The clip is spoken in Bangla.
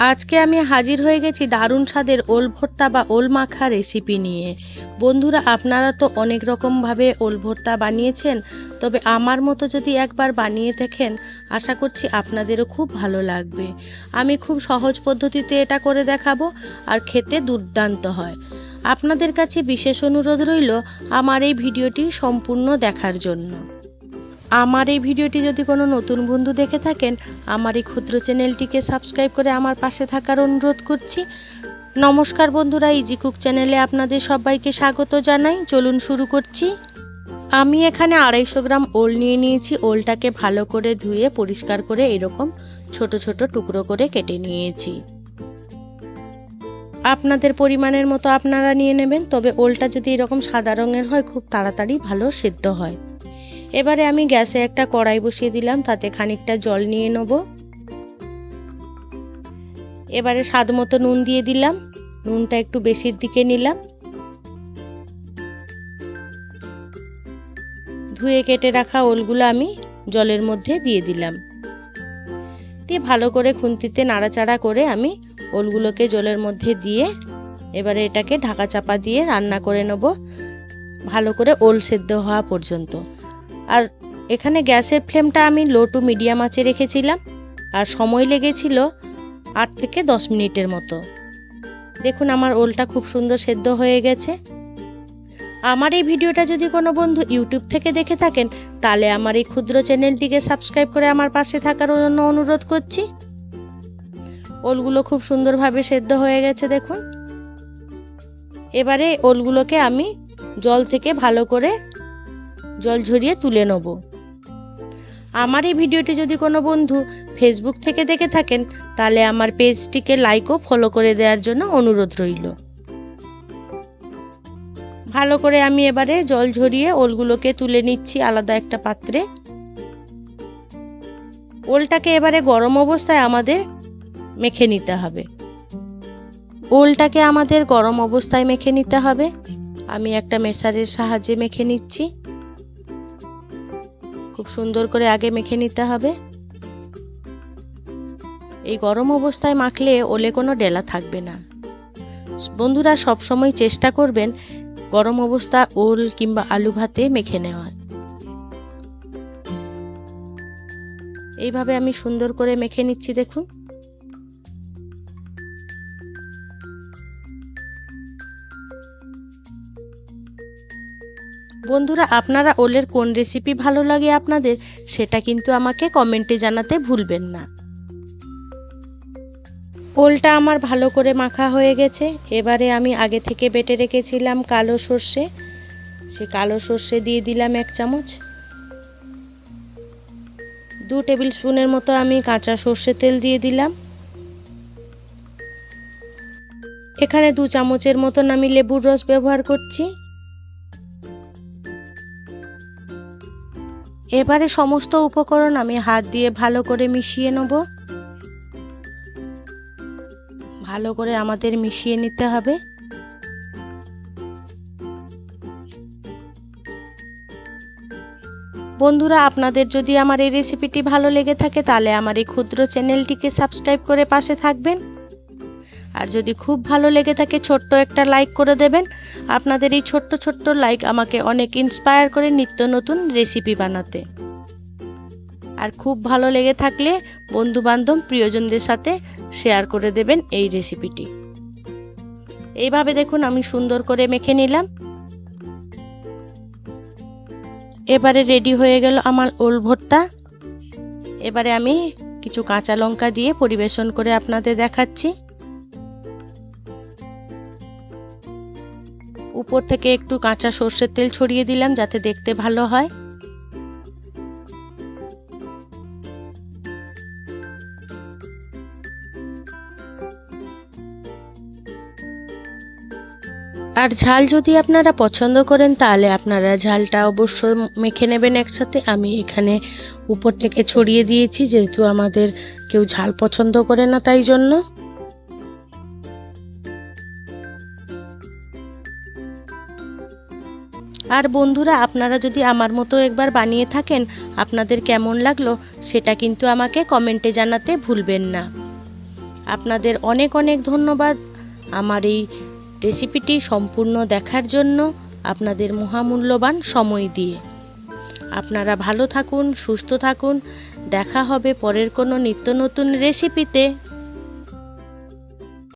আজকে আমি হাজির হয়ে গেছি দারুণ স্বাদের ওল ভর্তা বা ওল মাখা রেসিপি নিয়ে। বন্ধুরা, আপনারা তো অনেক রকমভাবে ওল ভর্তা বানিয়েছেন, তবে আমার মতো যদি একবার বানিয়ে দেখেন, আশা করছি আপনাদেরও খুব ভালো লাগবে। আমি খুব সহজ পদ্ধতিতে এটা করে দেখাবো আর খেতে দুর্দান্ত হয়। আপনাদের কাছে বিশেষ অনুরোধ রইল আমার এই ভিডিওটি সম্পূর্ণ দেখার জন্য। আমার এই ভিডিওটি যদি কোনো নতুন বন্ধু দেখে থাকেন, আমার এই ক্ষুদ্র চ্যানেলটিকে সাবস্ক্রাইব করে আমার পাশে থাকার অনুরোধ করছি। নমস্কার বন্ধুরা ইজি কুক চ্যানেলে আপনাদের সবাইকে স্বাগত জানাই। চলুন শুরু করছি। আমি এখানে আড়াইশো গ্রাম ওল নিয়ে নিয়েছি। ওলটাকে ভালো করে ধুয়ে পরিষ্কার করে এরকম ছোট ছোট টুকরো করে কেটে নিয়েছি। আপনাদের পরিমাণের মতো আপনারা নিয়ে নেবেন, তবে ওলটা যদি এরকম সাদা রঙের হয়, খুব তাড়াতাড়ি ভালো সেদ্ধ হয়। এবারে আমি গ্যাসে একটা কড়াই বসিয়ে দিলাম, তাতে খানিকটা জল নিয়ে নেব। এবারে স্বাদ মতো নুন দিয়ে দিলাম, নুনটা একটু বেশির দিকে নিলাম। ধুয়ে কেটে রাখা ওলগুলো আমি জলের মধ্যে দিয়ে দিলাম। দিয়ে ভালো করে খুন্তিতে নাড়াচাড়া করে আমি ওলগুলোকে জলের মধ্যে দিয়ে এবারে এটাকে ঢাকা চাপা দিয়ে রান্না করে নেব, ভালো করে ওল সেদ্ধ হওয়া পর্যন্ত। আর এখানে গ্যাসের ফ্লেমটা আমি লো টু মিডিয়াম আঁচে রেখেছিলাম, আর সময় লেগেছিল আট থেকে দশ মিনিটের মতো। দেখুন আমার ওলটা খুব সুন্দর সেদ্ধ হয়ে গেছে। আমার এই ভিডিওটা যদি কোনো বন্ধু ইউটিউব থেকে দেখে থাকেন, তাহলে আমার এই ক্ষুদ্র চ্যানেলটিকে সাবস্ক্রাইব করে আমার পাশে থাকার জন্য অনুরোধ করছি। ওলগুলো খুব সুন্দরভাবে সেদ্ধ হয়ে গেছে, দেখুন। এবারে ওলগুলোকে আমি জল থেকে ভালো করে জল ঝরিয়ে তুলে নেব। আমার এই ভিডিওটি যদি কোনো বন্ধু ফেসবুক থেকে দেখে থাকেন, তাহলে আমার পেজটিকে লাইক ও ফলো করে দেওয়ার জন্য অনুরোধ রইল। ভালো করে আমি এবারে জল ঝরিয়ে ওলগুলোকে তুলে নিচ্ছি আলাদা একটা পাত্রে। ওলটাকে এবারে গরম অবস্থায় আমাদের মেখে নিতে হবে। ওলটাকে আমাদের গরম অবস্থায় মেখে নিতে হবে। আমি একটা মেশারের সাহায্যে মেখে নিচ্ছি। খুব সুন্দর করে আগে মেখে নিতে হবে। এই গরম অবস্থায় মাখলে ওলে কোনো ডেলা থাকবে না। বন্ধুরা সব সময় চেষ্টা করবেন গরম অবস্থা ওল কিংবা আলু ভাতে মেখে নেওয়ার। এইভাবে আমি সুন্দর করে মেখে নিচ্ছি, দেখুন। বন্ধুরা, আপনারা ওলের কোন রেসিপি ভালো লাগে আপনাদের, সেটা কিন্তু আমাকে কমেন্টে জানাতে ভুলবেন না। ওলটা আমার ভালো করে মাখা হয়ে গেছে। এবারে আমি আগে থেকে বেটে রেখেছিলাম কালো সর্ষে। সে কালো সর্ষে দিয়ে দিলাম এক চামচ। দু টেবিল স্পুনের মতো আমি কাঁচা সর্ষে তেল দিয়ে দিলাম। এখানে দু চামচের মতন আমি লেবুর রস ব্যবহার করছি। এবারে সমস্ত উপকরণ আমি হাত দিয়ে ভালো করে মিশিয়ে নেব। ভালো করে আমাদের মিশিয়ে নিতে হবে। বন্ধুরা, আপনাদের যদি আমার এই রেসিপিটি ভালো লেগে থাকে, তাহলে আমার এই ক্ষুদ্র চ্যানেলটিকে সাবস্ক্রাইব করে পাশে থাকবেন। আর যদি খুব ভালো লেগে থাকে, ছোট্ট একটা লাইক করে দেবেন। আপনাদের এই ছোট্ট ছোট্ট লাইক আমাকে অনেক ইন্সপায়ার করে নিত্য নতুন রেসিপি বানাতে। আর খুব ভালো লেগে থাকলে বন্ধু বান্ধব প্রিয়জনদের সাথে শেয়ার করে দেবেন এই রেসিপিটি এইভাবে দেখুন, আমি সুন্দর করে মেখে নিলাম। এবারে রেডি হয়ে গেল আমার ওল ভর্তা। এবারে আমি কিছু কাঁচা লঙ্কা দিয়ে পরিবেশন করে আপনাদের দেখাচ্ছি। উপর থেকে একটু কাঁচা সর্ষের তেল ছড়িয়ে দিলাম যাতে দেখতে ভালো হয়। আর ঝাল যদি আপনারা পছন্দ করেন, তাহলে আপনারা ঝালটা অবশ্যই মেখে নেবেন একসাথে। আমি এখানে উপর থেকে ছড়িয়ে দিয়েছি, যেহেতু আমাদের কেউ ঝাল পছন্দ করে না, তাই জন্য। আর বন্ধুরা, আপনারা যদি আমার মতো একবার বানিয়ে থাকেন, আপনাদের কেমন লাগল সেটা কিন্তু আমাকে কমেন্টে জানাতে ভুলবেন না। আপনাদের অনেক অনেক ধন্যবাদ আমার এই রেসিপিটি সম্পূর্ণ দেখার জন্য আপনাদের মহামূল্যবান সময় দিয়ে। আপনারা ভালো থাকুন, সুস্থ থাকুন, দেখা হবে পরের কোনো নিত্য নতুন রেসিপিতে।